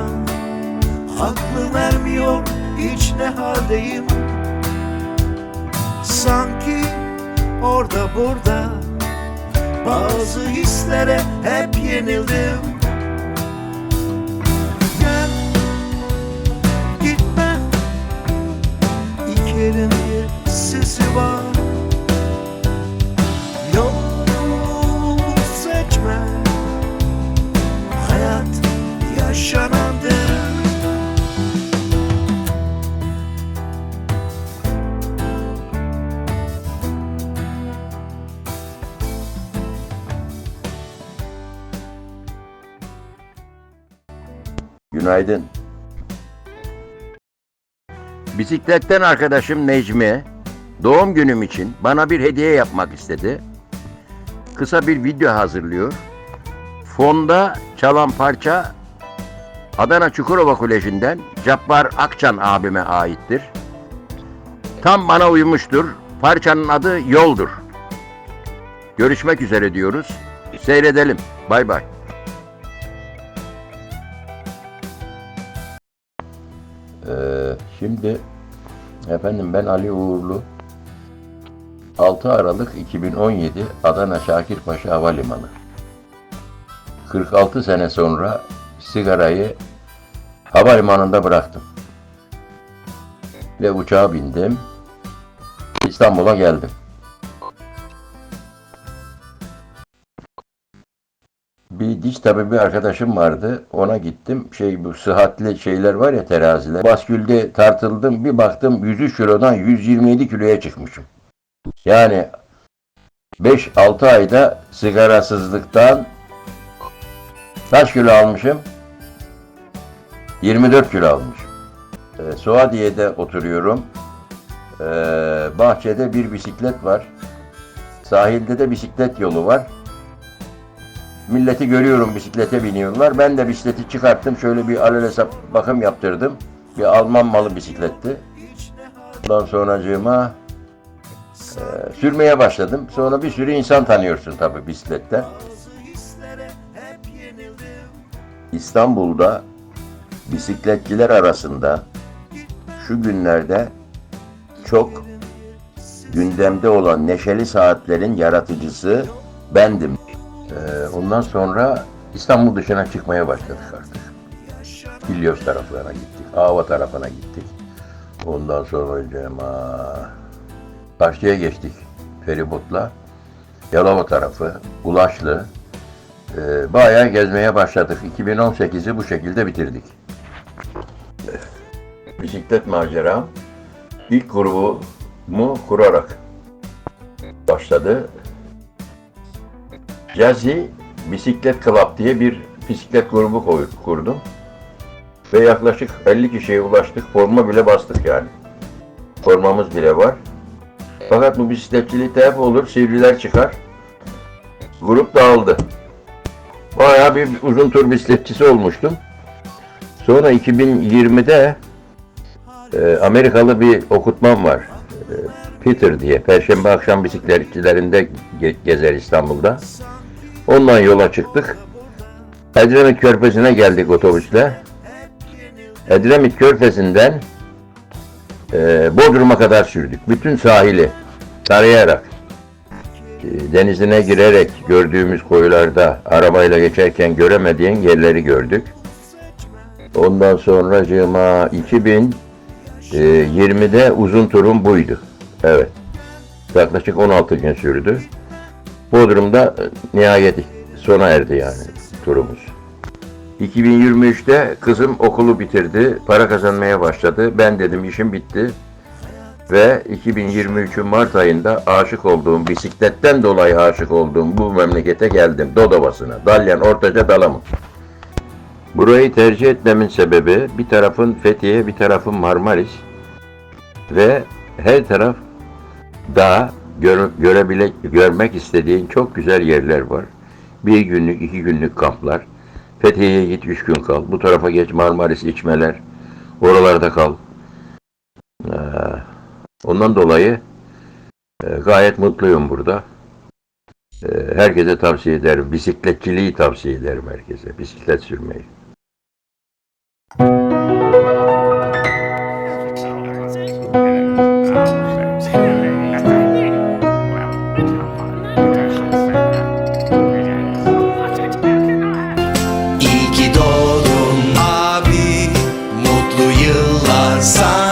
zaman. Aklı vermiyor hiç ne haldeyim. Sanki orada burada Bazı hislere hep yenildim. Gel gitme. İki elin bir sesi var. Günaydın. Bisikletten arkadaşım Necmi doğum günüm için bana bir hediye yapmak istedi. Kısa bir video hazırlıyor. Fonda çalan parça Adana Çukurova Koleji'nden Cabbar Akçan abime aittir. Tam bana uymuştur. Parçanın adı Yoldur. Görüşmek üzere diyoruz. Seyredelim. Bay bay. Şimdi efendim ben Ali Uğurlu 6 Aralık 2017 Adana Şakirpaşa Havalimanı. 46 sene sonra sigarayı havalimanında bıraktım. Ve uçağa bindim. İstanbul'a geldim Bir diş tabibi arkadaşım vardı. Ona gittim. Şey bu sıhhatli şeyler var ya teraziler. Baskülde tartıldım. Bir baktım 103 kilodan 127 kiloya çıkmışım. Yani 5-6 ayda sigarasızlıktan kaç kilo almışım? 24 kilo almışım. Ee, Suadiye'de oturuyorum. Ee, bahçede bir bisiklet var. Sahilde de bisiklet yolu var. Milleti görüyorum bisiklete biniyorlar. Ben de bisikleti çıkarttım. Şöyle bir alelesap bakım yaptırdım. Bir Alman malı bisikletti. Ondan sonracığıma e, sürmeye başladım. Sonra bir sürü insan tanıyorsun tabii bisikletten. İstanbul'da bisikletçiler arasında şu günlerde çok gündemde olan neşeli saatlerin yaratıcısı bendim. Ee, ondan sonra İstanbul dışına çıkmaya başladık artık. İlyos taraflarına gittik, Ava tarafına gittik. Ondan sonra cema Karşıya geçtik feribotla. Yalova tarafı, Ulaşlı. Ee, bayağı gezmeye başladık. 2018'i bu şekilde bitirdik. Bisiklet macera ilk grubumu kurarak başladı. Jazzy Bisiklet Club diye bir bisiklet grubu kurdum. Ve yaklaşık 50 kişiye ulaştık. Forma bile bastık yani. Formamız bile var. Fakat bu bisikletçilikte hep olur. Sivriler çıkar. Grup dağıldı. Bayağı bir uzun tur bisikletçisi olmuştum. Sonra 2020'de e, Amerikalı bir okutmam var. E, Peter diye. Perşembe akşam bisikletçilerinde ge- gezer İstanbul'da. Ondan yola çıktık. Edremit Körfezi'ne geldik otobüsle. Edremit Körfezi'nden e, Bodrum'a kadar sürdük. Bütün sahili tarayarak, e, denizine girerek gördüğümüz koylarda arabayla geçerken göremediğin yerleri gördük. Ondan sonra cıma 2020'de uzun turum buydu. Evet. Yaklaşık 16 gün sürdü. Bodrum'da e, nihayet sona erdi yani turumuz. 2023'te kızım okulu bitirdi, para kazanmaya başladı. Ben dedim işim bitti. Ve 2023'ün Mart ayında aşık olduğum, bisikletten dolayı aşık olduğum bu memlekete geldim. Dodovası'na. Dalyan, Ortaca, Dalamut. Burayı tercih etmemin sebebi bir tarafın Fethiye, bir tarafın Marmaris. Ve her taraf dağ, gör, görebile, görmek istediğin çok güzel yerler var. Bir günlük, iki günlük kamplar. Fethiye'ye git, üç gün kal. Bu tarafa geç Marmaris içmeler. Oralarda kal. Ee, ondan dolayı e, gayet mutluyum burada. Ee, herkese tavsiye ederim. Bisikletçiliği tavsiye ederim herkese. Bisiklet sürmeyi. dançar.